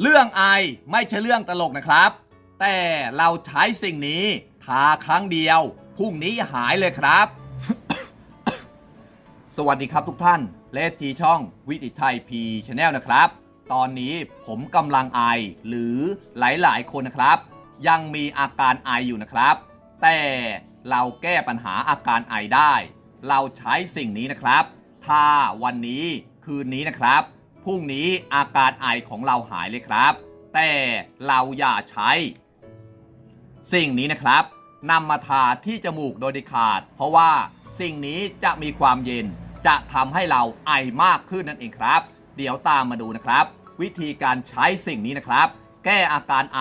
เรื่องไอไม่ใช่เรื่องตลกนะครับ แต่เราใช้สิ่งนี้ทาครั้งเดียวพรุ่งนี้หายเลยครับ สวัสดีครับทุกท่านเลสทีช่องวิติไทยพีชแนลนะครับ ตอนนี้ผมกำลังไอหรือหลายๆ คนนะครับ ยังมีอาการไออยู่นะครับ แต่เราแก้ปัญหาอาการไอได้ เราใช้สิ่งนี้นะครับถ้าวันนี้คืนนี้นะครับ พรุ่งนี้อาการไอของเราหายเลยครับ แต่เราอย่าใช้ สิ่งนี้นะครับนำมาทาที่จมูกโดยเด็ดขาด เพราะว่าสิ่งนี้จะมีความเย็นจะทำให้เราไอมากขึ้นนั่นเองครับ เดี๋ยวตามมาดูนะครับ วิธีการใช้สิ่งนี้นะครับ แก้อาการไอ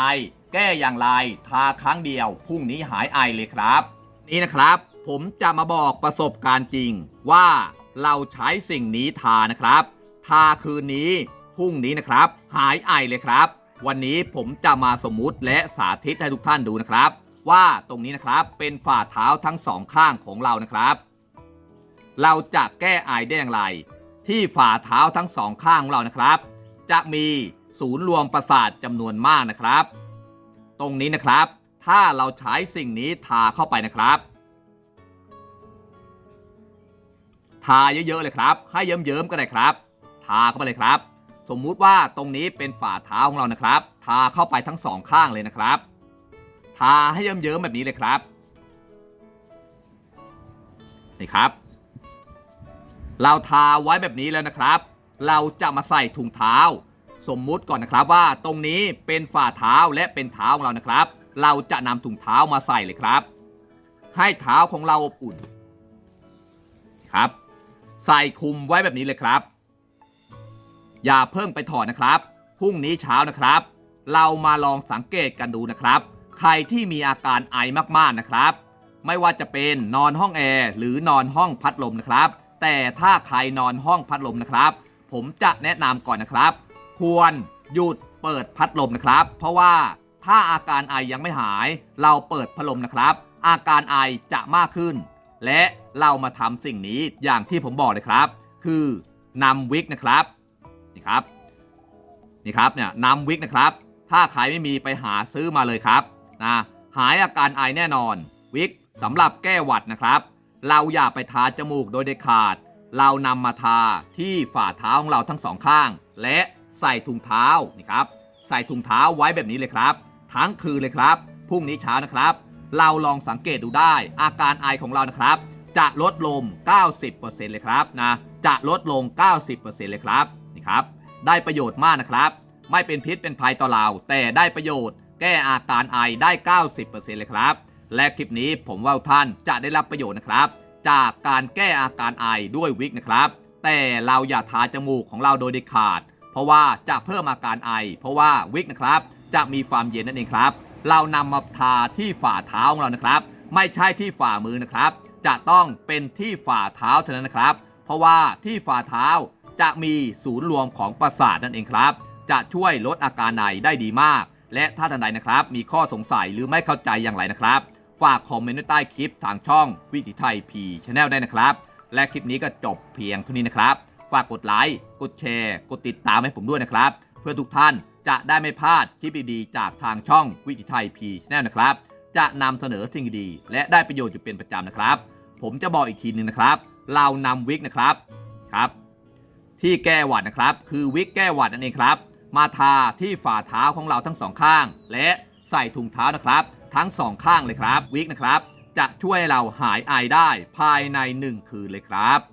แก้อย่างไร ทาครั้งเดียวพรุ่งนี้หายไอเลยครับ นี่นะครับ ผมจะมาบอกประสบการณ์จริงว่าเราใช้สิ่งนี้ทานะครับ ทาคืนนี้พรุ่งนี้นะครับ หายไอเลยครับ วันนี้ผมจะมาสมมุติและสาธิตให้ทุกท่านดูนะครับ ว่าตรงนี้นะครับเป็นฝ่าเท้าทั้งสองข้างของเรานะครับ เราจะแก้ไอได้อย่างไร ที่ฝ่าเท้าทั้งสองข้างของเรานะครับ จะมีศูนย์รวมประสาทจำนวนมากนะครับ ตรงนี้นะครับ ถ้าเราใช้สิ่งนี้ทาเข้าไปนะครับทาเยอะๆเลยครับ ให้เยิ้มๆก็ได้ครับ ทาเข้าไปเลยครับ สมมุติว่าตรงนี้เป็นฝ่าเท้าของเรานะครับ ทาเข้าไปทั้งสองข้างเลยนะครับ ทาให้เยิ้มๆแบบนี้เลยครับนี่ครับ เราทาไว้แบบนี้แล้วนะครับ เราจะมาใส่ถุงเท้า สมมุติก่อนนะครับว่าตรงนี้เป็นฝ่าเท้าและเป็นเท้าของเรานะครับ เราจะนำถุงเท้ามาใส่เลยครับ ให้เท้าของเราอบอุ่นครับ ใส่คุมไว้แบบนี้เลยครับ อย่าเพิ่งไปถอดนะครับ พรุ่งนี้เช้านะครับ เรามาลองสังเกตกันดูนะครับ ใครที่มีอาการไอมากๆนะครับ ไม่ว่าจะเป็นนอนห้องแอร์หรือนอนห้องพัดลมนะครับ แต่ถ้าใครนอนห้องพัดลมนะครับ ผมจะแนะนำก่อนนะครับ ควรหยุดเปิดพัดลมนะครับ เพราะว่าถ้าอาการไอยังไม่หาย เราเปิดพัดลมนะครับ อาการไอจะมากขึ้น และเรามาทำสิ่งนี้อย่างที่ผมบอกเลยครับ คือนำวิกนะครับ นี่ครับนี่ครับเนี่ยนำวิกนะครับ ถ้าใครไม่มีไปหาซื้อมาเลยครับนะหายอาการไอแน่นอน วิกสำหรับแก้หวัดนะครับ เราอย่าไปทาจมูกโดยเด็ดขาด เรานำมาทาที่ฝ่าเท้าของเราทั้งสองข้าง และใส่ถุงเท้านี่ครับ ใส่ถุงเท้าไว้แบบนี้เลยครับ ทั้งคืนเลยครับพรุ่งนี้เช้านะครับ เราลองสังเกตดูได้ อาการไอของเรานะครับ จะลดลง 90%เลยครับนะจะลดลง 90%เลยครับ นี่ครับ ได้ประโยชน์มากนะครับ ไม่เป็นพิษเป็นภัยต่อเราแต่ได้ประโยชน์ แก้อาการไอได้ 90%เลยครับ และคลิปนี้ผมว่าท่านจะได้รับประโยชน์นะครับ จากการแก้อาการไอด้วยวิกนะครับ แต่เราอย่าทาจมูกของเราโดยเด็ดขาด เพราะว่าจะเพิ่มอาการไอ เพราะว่าวิกนะครับ จะมีความเย็นนั่นเองครับ เรานำมาทาที่ฝ่าเท้าของเรานะครับ ไม่ใช่ที่ฝ่ามือนะครับ จะต้องเป็นที่ฝ่าเท้าเท่านั้นนะครับ เพราะว่าที่ฝ่าเท้า จะมีศูนย์รวมของประสาทนั่นเองครับ จะช่วยลดอาการไอได้ดีมาก และถ้าท่านใดนะครับ มีข้อสงสัยหรือไม่เข้าใจอย่างไรนะครับ ฝากคอมเมนต์ใต้คลิปทางช่องวิถีไทยพีชแนลได้นะครับ และคลิปนี้ก็จบเพียงเท่านี้นะครับ ฝากกดไลค์กดแชร์ กดติดตามให้ผมด้วยนะครับ เพื่อทุกท่านจะได้ไม่พลาดคลิปดีๆจากทางช่องวิถีไทยพีชแนลนะครับ จะนำเสนอสิ่งดีและได้ประโยชน์อยู่เป็นประจำนะครับ ผมจะบอกอีกทีนึงนะครับ เรานำวิกนะครับครับ ที่แก้หวัดนะครับ คือวิกแก้หวัดนั่นเองครับ มาทาที่ฝ่าเท้าของเราทั้งสองข้าง และใส่ถุงเท้านะครับ ทั้งสองข้างเลยครับวิกนะครับ จะช่วยเราหายไอได้ภายใน 1 คืนเลยครับ